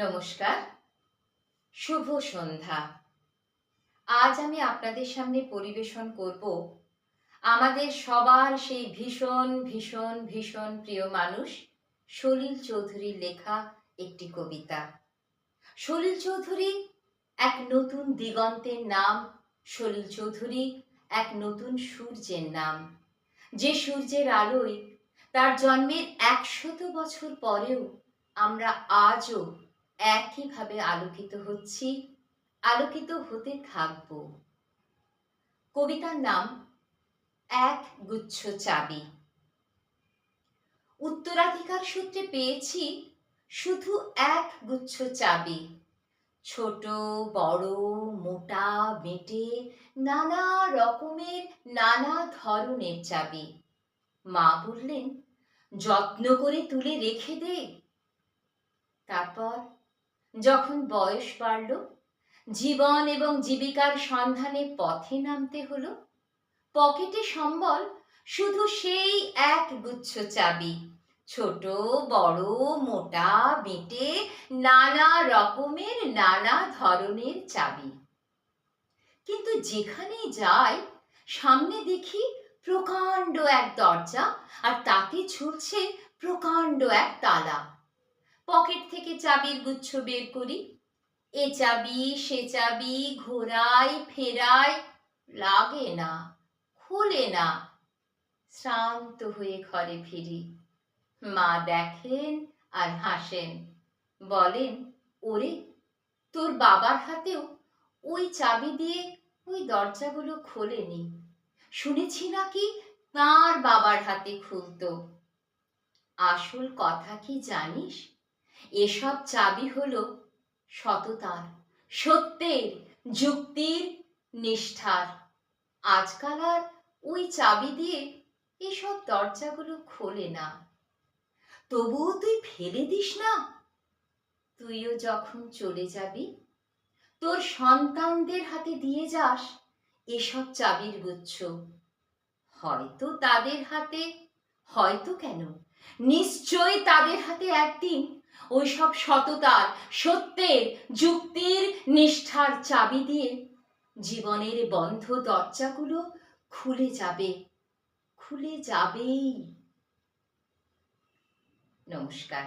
নমস্কার। শুভ সন্ধ্যা। আজ আমি আপনাদের সামনে পরিবেশন করব আমাদের সবার সেই ভীষণ ভীষণ ভীষণ প্রিয় মানুষ সলিল চৌধুরীর লেখা একটি কবিতা। সলিল চৌধুরী এক নতুন দিগন্তের নাম, সলিল চৌধুরী এক নতুন সূর্যের নাম। যে সূর্যের আলোয় তার জন্মের একশত বছর পরেও আমরা আজও একইভাবে আলোকিত হচ্ছি, আলোকিত হতে থাকব। কবিতার নাম, এক গুচ্ছ চাবি। উত্তরাধিকার সূত্রে পেয়েছি শুধু এক গুচ্ছ চাবি। ছোট, বড়, মোটা, বেটে, নানা রকমের, নানা ধরনের চাবি। মা বললেন, যত্ন করে তুলে রেখে দে। তারপর যখন বয়স বাড়ল, জীবন এবং জীবিকার সন্ধানে পথে নামতে হলো। পকেটে সম্বল শুধু সেই এক গুচ্ছ চাবি। ছোট, বড়, মোটা, বেটে নানা রকমের, নানা ধরনের চাবি। কিন্তু যেখানেই যাই, সামনে দেখি প্রকাণ্ড এক দরজা আর তাতে ঝুলছে প্রকাণ্ড এক তালা। পকেট থেকে চাবির গুচ্ছ বের করি। এ চাবি, সে চাবি ঘোরাই ফেরাই লাগে না, খোলে না। শ্রান্ত হয়ে ঘরে ফিরি। মা দেখেন আর হাসেন। বলেন, ওরে, তোর বাবার হাতেও ওই চাবি দিয়ে ওই দরজাগুলো খোলেনি। শুনেছি নাকি তার বাবার হাতে খুলতো। আসল কথা কি জানিস? এসব চাবি হলো সততার, সত্যের, যুক্তির নিষ্ঠার। আজকাল আর ওই চাবি দিয়ে এসব দরজাগুলো খোলে না। তবুও তুই ফেলে দিস না। তুইও যখন চলে যাবি, তোর সন্তানদের হাতে দিয়ে যাস এসব চাবির গুচ্ছ। হয়তো তাদের হাতে হয়তো কেন? নিশ্চয় তাদের হাতে একদিন ওই সব সততার, সত্যের, যুক্তির নিষ্ঠার চাবি দিয়ে জীবনের বন্ধ দরজাগুলো খুলে যাবে, খুলে যাবেই। নমস্কার।